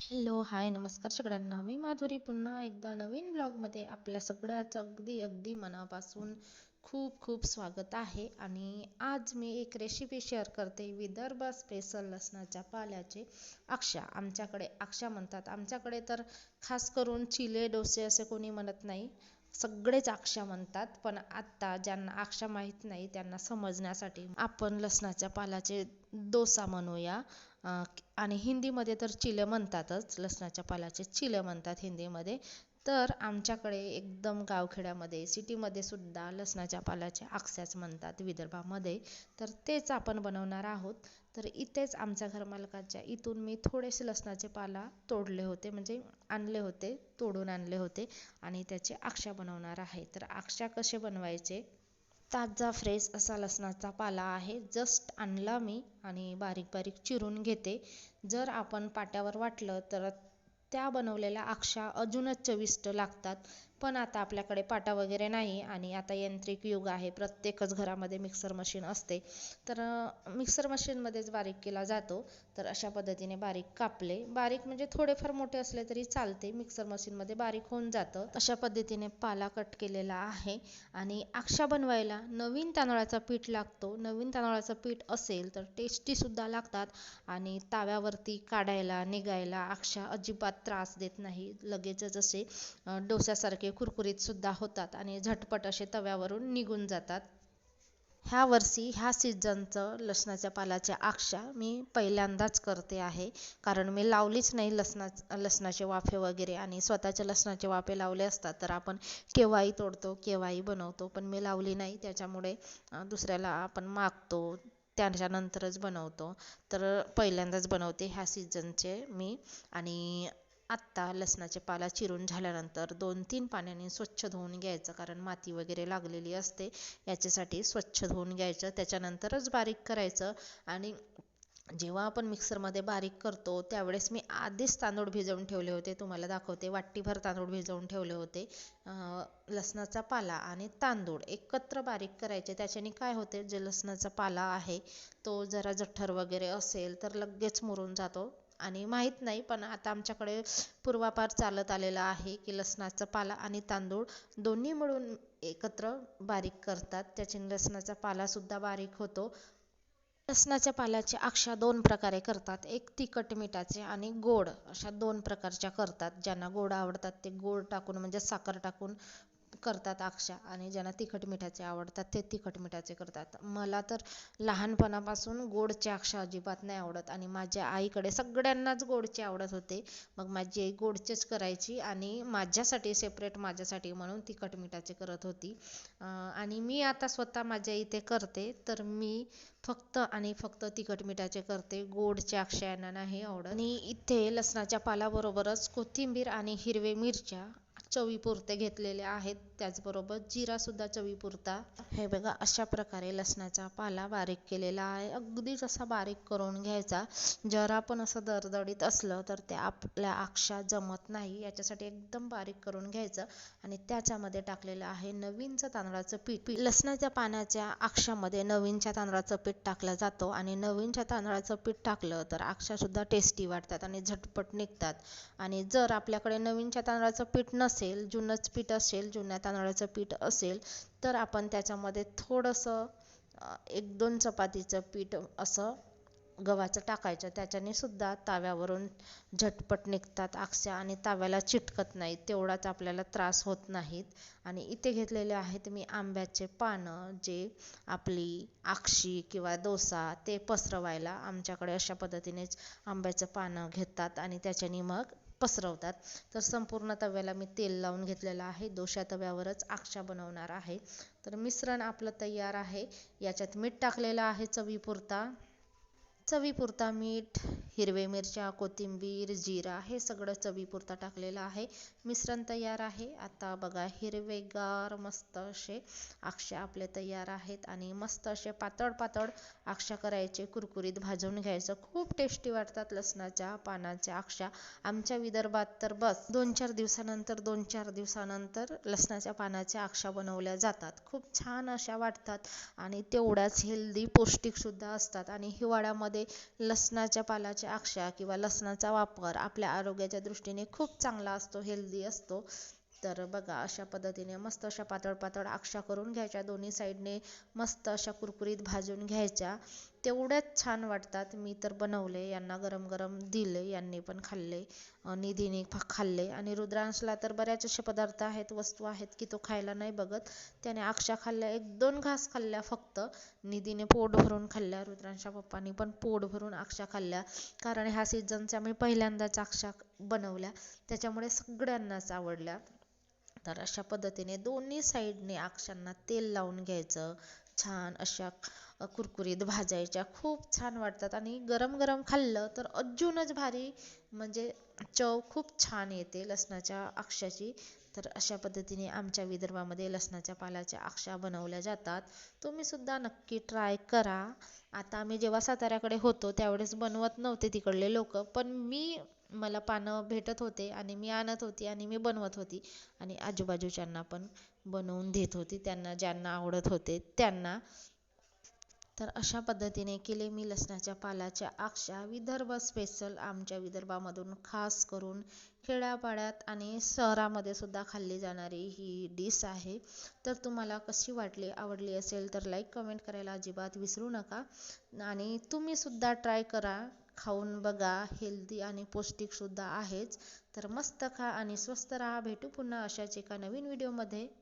Hello hi नमस्कार सगळ्यांना. मी माधुरी. पुन्हा एकदा नवीन ब्लॉगमध्ये आपल्या सगळ्याचं अगदी अगदी मनापासून खूप खूप स्वागत आहे. आणि आज मी एक रेसिपी शेअर करते. विदर्भ स्पेशल लसणाच्या पाल्याचे अक्षा. आमच्याकडे अक्षा म्हणतात. आमच्याकडे तर खास करून चिले डोसे असे कोणी म्हणत नाही. सगळेच अक्षा म्हणतात पण आत्ता ज्यांना आक्ष्या माहीत नाही त्यांना समजण्यासाठी आपण लसणाच्या पालाचे डोसा म्हणूया. आणि हिंदीमध्ये तर चिले म्हणतातच लसणाच्या पालाचे चिले म्हणतात हिंदीमध्ये. तर आमच्याकडे एकदम गावखेड्यामध्ये सिटीमध्ये सुद्धा लसणाच्या पालाचे आक्स्याच म्हणतात विदर्भामध्ये. तर तेच आपण बनवणार आहोत. तर इथेच आमच्या घरमालकाच्या इथून मी थोडेसे लसणाचे पाला तोडले होते म्हणजे आणले होते तोडून आणले होते आणि त्याचे आक्ष्या बनवणार आहे. तर आक्षा कसे बनवायचे? ताजा फ्रेश असा लसणाचा पाला आहे. जस्ट आणला मी आणि बारीक बारीक चिरून घेते. जर आपण पाट्यावर वाटलं तर त्या बनवलेल्या अक्षा अजूनच चविष्ट लागतात. पण आता आपल्याकडे पाटा वगैरे नाही आणि आता यांत्रिक युग आहे. प्रत्येकच घरामध्ये मिक्सर मशीन असते. तर मिक्सर मशीनमध्येच बारीक केला जातो. तर अशा पद्धतीने बारीक कापले. बारीक म्हणजे थोडेफार मोठे असले तरी चालते. मिक्सर मशीनमध्ये बारीक होऊन जातं. अशा पद्धतीने पाला कट केलेला आहे. आणि आक्षा बनवायला नवीन तांदळाचा पीठ लागतो. नवीन तांदळाचं पीठ असेल तर टेस्टीसुद्धा लागतात. आणि ताव्यावरती काढायला निघायला आक्षा अजिबात त्रास देत नाही. लगेचच असे डोस्यासारखे कुरकुरीत सुद्धा होतात आणि झटपट असे तव्यावरून निघून जातात. ह्या वर्षी ह्या सीझनचं लसणाच्या पालाच्या आक्षा मी पहिल्यांदाच करते आहे. कारण मी लावलीच नाही लसणा लसणाचे वाफे वगैरे आणि स्वतःचे लसणाचे वाफे लावले असतात तर आपण केव्हाही तोडतो केव्हाही बनवतो पण मी लावली नाही. त्याच्यामुळे दुसऱ्याला आपण मागतो त्याच्यानंतरच बनवतो. तर पहिल्यांदाच बनवते ह्या सीझनचे मी. आणि आत्ता लसणाचे पाला चिरून झाल्यानंतर दोन तीन पाण्याने स्वच्छ धुवून घ्यायचं कारण माती वगैरे लागलेली असते. याच्यासाठी स्वच्छ धुवून घ्यायचं त्याच्यानंतरच बारीक करायचं. आणि जेव्हा आपण मिक्सरमध्ये बारीक करतो त्यावेळेस मी आधीच तांदूळ भिजवून ठेवले होते. तुम्हाला दाखवते वाटीभर तांदूळ भिजवून ठेवले होते. लसणाचा पाला आणि तांदूळ एकत्र बारीक करायचे. त्याच्याने काय होते जे लसणाचा पाला आहे तो जरा जठ्ठर वगैरे असेल तर लगेच मुरून जातो. आणि माहीत नाही पण आता आमच्याकडे पूर्वापार चालत आलेलं आहे की लसणाचा पाला आणि तांदूळ दोन्ही मिळून एकत्र बारीक करतात. त्याच्याने लसणाचा पालासुद्धा बारीक होतो. लसणाच्या पाल्याचे अक्षा दोन प्रकारे करतात. एक तिखट मिठाचे आणि गोड अशा दोन प्रकारच्या करतात. ज्यांना गोड आवडतात ते गोड टाकून म्हणजे साखर टाकून करतात अक्षा आणि ज्यांना तिखट मिठाचे आवडतात ते तिखट मिठाचे करतात. मला तर लहानपणापासून गोडचे अक्षा अजिबात नाही आवडत आणि माझ्या आईकडे सगळ्यांनाच गोडचे आवडत होते. मग माझी आई गोडचेच करायची आणि माझ्यासाठी सेपरेट माझ्यासाठी म्हणून तिखट मिठाचे करत होती. आणि मी आता स्वतः माझ्या इथे करते तर मी फक्त आणि फक्त तिखट मिठाचे करते. गोडच्या अक्षयांना नाही आवडत. आणि इथे लसणाच्या पालाबरोबरच कोथिंबीर आणि हिरवे मिरच्या चवीपुरते घेतलेले आहेत. त्याचबरोबर जिरासुद्धा चवीपुरता. हे बघा अशा प्रकारे लसणाचा पाला बारीक केलेला आहे. अगदीच असा बारीक करून घ्यायचा. जरा पण असं दरदडीत असलं तर ते आपल्या आक्षा जमत नाही. याच्यासाठी एकदम बारीक करून घ्यायचं आणि त्याच्यामध्ये टाकलेलं आहे नवीनचं तांदळाचं पीठ. लसणाच्या पाण्याच्या आक्षामध्ये नवीनच्या तांदळाचं पीठ टाकलं जातो आणि नवीनच्या तांदळाचं पीठ टाकलं तर आक्षासुद्धा टेस्टी वाटतात आणि झटपट निघतात. आणि जर आपल्याकडे नवीनच्या तांदळाचं पीठ नसेल असेल जुनंच पीठ असेल जुन्या तांदळाचं पीठ असेल तर आपण त्याच्यामध्ये थोडंसं एक दोन चपातीचं पीठ असं गव्हाचं टाकायचं. त्याच्याने सुद्धा ताव्यावरून झटपट निघतात आक्स्या आणि ताव्याला चिटकत नाहीत. तेवढाच आपल्याला त्रास होत नाहीत. आणि इथे घेतलेले आहेत मी आंब्याचे पानं जे आपली आक्षी किंवा डोसा ते पसरवायला आमच्याकडे अशा पद्धतीनेच आंब्याचं पानं घेतात आणि त्याच्याने मग पसरवतात. तर संपूर्ण तव्याला मी तेल लावून घेतलेलं आहे. दोशा तव्यावरच आक्षा बनवणार आहे. तर मिश्रण आपलं तयार आहे. याच्यात मीठ टाकलेलं आहे चवीपुरता. चवीपुरता मीठ हिरवे मिरच्या कोथिंबीर जिरा हे सगळं चवीपुरता टाकलेलं आहे. मिश्रण तयार आहे. आता बघा हिरवेगार मस्त असे अक्षे आपले तयार आहेत आणि मस्त असे पातळ पातळ अक्षा करायचे कुरकुरीत भाजून घ्यायचं. खूप टेस्टी वाटतात लसणाच्या पानाच्या अक्षा आमच्या विदर्भात तर बस दोन चार दिवसानंतर दोन चार दिवसानंतर लसणाच्या पानाच्या अक्षा बनवल्या जातात. खूप छान अशा वाटतात आणि तेवढ्याच हेल्दी पौष्टिकसुद्धा असतात आणि हिवाळ्यामध्ये मध्ये लसणाच्या पालाच्या अक्षा किंवा लसणाचा वापर आपल्या आरोग्याच्या दृष्टीने खूप चांगला असतो हेल्दी असतो. तर बघा अशा पद्धतीने मस्त अशा पातळ पातळ आक्षा करून घ्यायच्या. दोन्ही साईडने मस्त अशा कुरकुरीत भाजून घ्यायच्या. तेवढ्याच छान वाटतात. मी तर बनवले यांना गरम गरम दिले यांनी पण खाल्ले निधीने खाल्ले. आणि रुद्रांशला तर बऱ्याच असे पदार्थ आहेत वस्तू आहेत की तो खायला नाही बघत. त्याने अक्षा खाल्ल्या एक दोन घास खाल्ल्या फक्त. निधीने पोट भरून खाल्ल्या रुद्रांशा पप्पांनी पण पोट भरून अक्षा खाल्ल्या. कारण ह्या सीझनच्या मी पहिल्यांदाच अक्षा बनवल्या. त्याच्यामुळे सगळ्यांनाच आवडल्या. तर अशा पद्धतीने दोन्ही साईडने अक्षांना तेल लावून घ्यायचं. छान अशा कुरकुरीत भाजायच्या खूप छान वाटतात. आणि गरम गरम खाल्लं तर अजूनच भारी म्हणजे चव खूप छान येते लसणाच्या अक्षाची. तर अशा पद्धतीने आमच्या विदर्भामध्ये लसणाच्या पाल्याच्या अक्षा बनवल्या जातात. तुम्ही सुद्धा नक्की ट्राय करा. आता आम्ही जेव्हा साताऱ्याकडे होतो त्यावेळेस बनवत नव्हते तिकडले लोक पण मी मला पानं भेटत होते आणि मी आणत होती आणि मी बनवत होती. आणि आजूबाजूच्यांना पण बनवून देत होती. त्यांना ज्यांना आवडत होते त्यांना. तर अशा पद्धतीने केले मी लसणाच्या पालाच्या आक्षा विदर्भ स्पेशल आमच्या विदर्भामधून खास करून खेड्यापाड्यात आणि शहरामध्ये सुद्धा खाल्ली जाणारी ही डिश आहे. तर तुम्हाला कशी वाटली आवडली असेल तर लाईक कमेंट करायला अजिबात विसरू नका. आणि तुम्ही सुद्धा ट्राय करा खाऊन बघा हेल्दी आणि पौष्टिकसुद्धा आहेच. तर मस्त खा आणि स्वस्त राहा. भेटू पुन्हा अशाच एका नवीन व्हिडिओमध्ये